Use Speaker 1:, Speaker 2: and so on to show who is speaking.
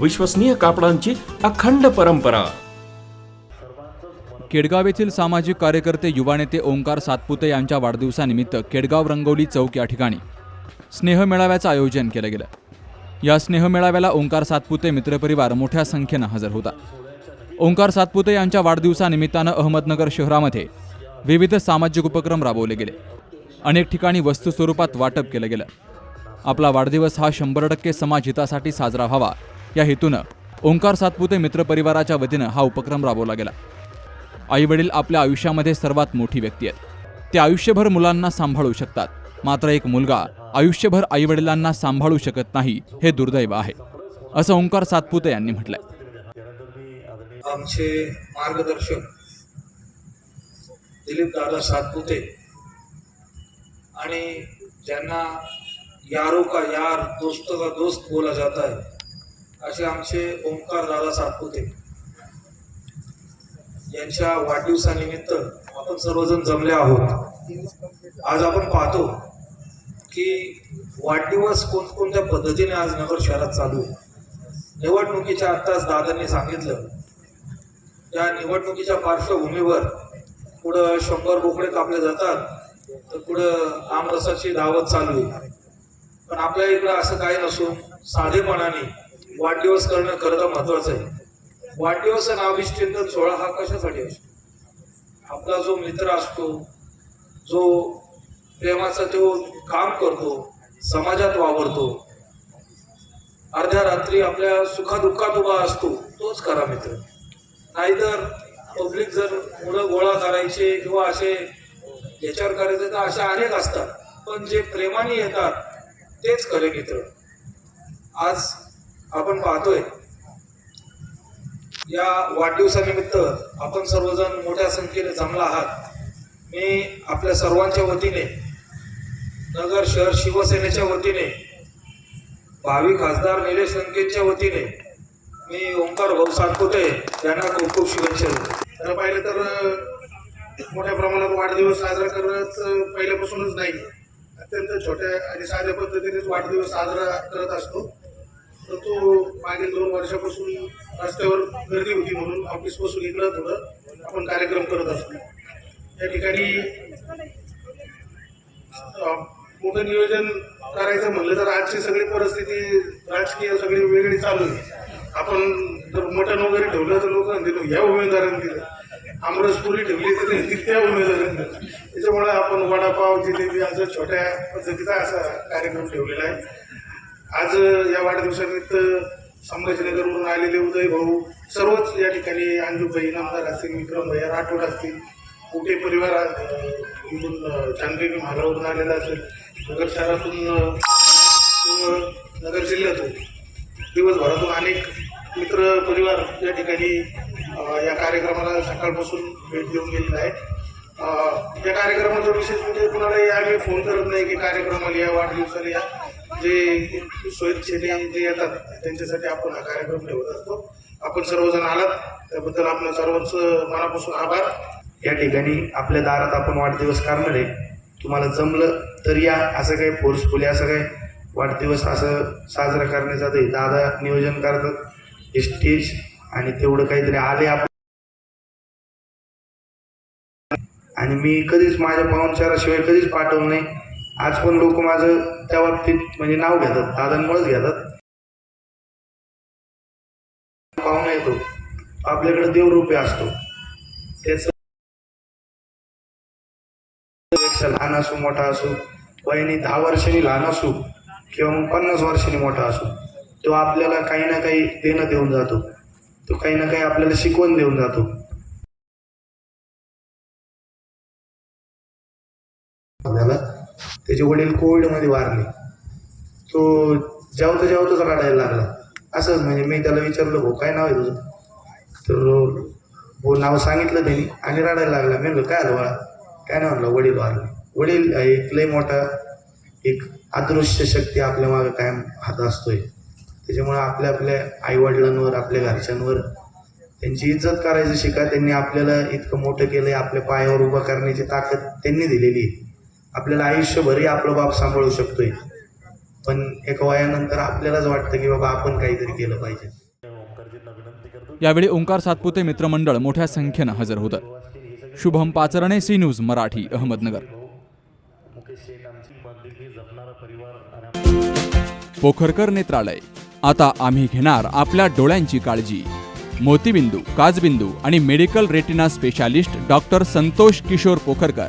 Speaker 1: विश्वसनीय कापडांची अखंड परंपरा.
Speaker 2: केडगाव येथील सामाजिक कार्यकर्ते युवा नेते ओंकार सातपुते यांच्या वाढदिवसानिमित्त केडगाव रंगोली चौक या ठिकाणी स्नेह मेळाव्याचं आयोजन केलं गेलं. या स्नेह मेळाव्याला ओंकार सातपुते मित्रपरिवार मोठ्या संख्येनं हजर होता. ओंकार सातपुते यांच्या वाढदिवसानिमित्तानं अहमदनगर शहरामध्ये विविध सामाजिक उपक्रम राबवले गेले. अनेक ठिकाणी वस्तू स्वरूपात वाटप केलं गेलं. आपला वाढदिवस हा शंभर टक्के समाज हितासाठी साजरा व्हावा या हेतूनं ओंकार सातपुते मित्रपरिवाराच्या वतीनं हा उपक्रम राबवला गेला. आईवडील आपल्या आयुष्यामध्ये सर्वात मोठी व्यक्ती आहेत. ते आयुष्यभर मुलांना सांभाळू शकतात. मात्र एक मुलगा आयुष्यभर आईवडिलांना सांभाळू शकत नाही हे दुर्दैव आहे असं ओंकार सातपुते यांनी म्हटलंय.
Speaker 3: आमचे मार्गदर्शक दिलीप दादा सातपुते आणि ज्यांना यारो का यार दोस्त का दोस्त बोला जाता है असे आमचे ओंकार दादा सातपुते. यांच्या वाढदिवसानिमित्त आपण सर्वजण जमले आहोत. आज आपण पाहतो की वाढदिवस कोणकोणत्या पद्धतीने आज नगर शहरात चालू आहे. निवडणुकीच्या आत्ताच दादांनी सांगितलं या निवडणुकीच्या पार्श्वभूमीवर पुढं शंभर बोकडे कापले जातात तर पुढं आमरसाची धावत चालू आहे. पण आपल्या इकडं असं काही नसून साधेपणाने वाढदिवस करणं खरं तर महत्वाचं आहे. वाढदिवस आणि अभिष्टिंतन सोहळा हा कशासाठी असतो? आपला जो मित्र असतो जो प्रेमाचा तो काम करतो समाजात वावरतो अर्ध्या रात्री आपल्या सुखादुःखात उभा असतो तोच खरा मित्र. नाहीतर पब्लिक जर मुलं गोळा करायचे किंवा असे याच्यावर करायचे तर असे अनेक असतात. पण जे प्रेमाने येतात तेच खरे मित्र. आज आपण पाहतोय. या वाढदिवसानिमित्त आपण सर्वजण मोठ्या संख्येने जमला आहात. मी आपल्या सर्वांच्या वतीने नगर शहर शिवसेनेच्या वतीने भावी खासदार निलेश लंकेच्या वतीने मी ओंकार भाऊ सातपुते यांना खूप खूप शुभेच्छा देतो.
Speaker 4: तर पाहिलं तर मोठ्या प्रमाणात वाढदिवस साजरा करत पहिल्यापासूनच नाही अत्यंत छोट्या आणि साध्या पद्धतीनेच वाढदिवस साजरा करत असतो. तर तो मागील दोन वर्षापासून रस्त्यावर गर्दी होती म्हणून ऑफिसपासून इकडं थोडं आपण कार्यक्रम करत असतो. या ठिकाणी मोठं नियोजन करायचं म्हणलं तर आजची सगळी परिस्थिती राजकीय सगळी वेगळी चालू आहे. आपण जर मटण वगैरे ठेवलं तर लोक दिलं ह्या उमेदवारांनी दिलं. आमरस पुरी ठेवली तर त्यांनी त्या उमेदवारांनी दिलं. त्याच्यामुळे आपण वडापाव जिलेबी असं छोट्या पद्धतीचा असा कार्यक्रम ठेवलेला आहे. आज या वाढदिवसानिमित्त संभाजीनगरवरून आलेले उदय भाऊ सर्वच या ठिकाणी अंजूबाई नामदार असतील विक्रम भैया राठोड असतील कुठे परिवार इथून चांदवी महालावरून आलेला असेल. नगर शहरातून नगर जिल्ह्यातून दिवसभरातून अनेक मित्र परिवार या ठिकाणी या कार्यक्रमाला सकाळपासून भेट देऊन गेलेला आहे या कार्यक्रमाचं विशेष म्हणजे कुणालाही आम्ही फोन करत नाही की कार्यक्रमाला या वाढदिवसाला या. जे स्वयंसेवी जे येतात त्यांच्यासाठी आपण हा कार्यक्रम ठेवत असतो. आपण सर्वजण आलात त्याबद्दल आपल्या सर्वांचं मनापासून आभार.
Speaker 5: या ठिकाणी आपल्या दारात आपण वाढदिवस करणार आहे तुम्हाला जमलं तर या असं काही फोर्सफुली असं काही वाढदिवस असं साजरा करण्याचा ते दादा नियोजन करतात. स्टेज आणि तेवढं काहीतरी आले आपण. आणि मी कधीच माझ्या पाहुणचाराशिवाय कधीच पाठवलं नाही. आज पण लोक माझं त्या बाबतीत म्हणजे नाव घेतात दादांमुळेच घेतात. पाहुणा येतो. आपल्याकडे देवरूपी असतो. त्याच लहान असो मोठा असो वयाने दहा वर्षांनी लहान असो किंवा मग पन्नास वर्षांनी मोठा असो तो आपल्याला काही ना काही देणं देऊन जातो. तो काही ना काही आपल्याला शिकवण देऊन जातो. त्याचे वडील कोविडमध्ये वारले. तो जेवता जेवताच रडायला लागला. असंच म्हणजे मी त्याला विचारलं भाऊ काय नाव आहे तुझं? तर हो नाव सांगितलं त्यांनी आणि रडायला लागला. मी म्हणलं काय आलं बाळा? काय नाही म्हणलं वडील वारले. वडील एक लय मोठा एक अदृश्य शक्ती आपल्या मागं कायम हात असतोय. त्याच्यामुळे आपल्या आपल्या आईवडिलांवर आपल्या घरच्यांवर त्यांची इज्जत करायचं शिका. त्यांनी आपल्याला इतकं मोठं केलं आहे आपल्या पायावर उभं करण्याची ताकद त्यांनी दिलेली आहे. आपल्याला आयुष्यभरही आपलं बाप सांभाळू शकतोय. पण एका वयानंतर आपल्यालाच वाटतं की बाबा आपण काहीतरी केलं पाहिजे.
Speaker 2: यावेळी ओंकार सातपुते मित्रमंडळ मोठ्या संख्येनं हजर होतं. Shubham Pacharne C news Marathi Ahmednagar. Pokharkar Netralaya. आता आम्ही घेणार आपल्या डोळ्यांची काळजी. मोतीबिंदू काजबिंदू आणि medical retina specialist doctor Santosh Kishor Pokharkar.